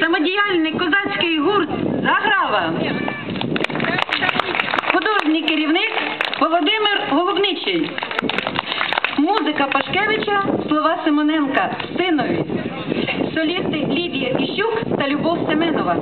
самодіяльний козацький гурт Заграва. Художній керівник Володимир Голубничий. Музика Пашкевича, слова Симоненка, синові. Солісти Лідія Іщук та Любов Семенова.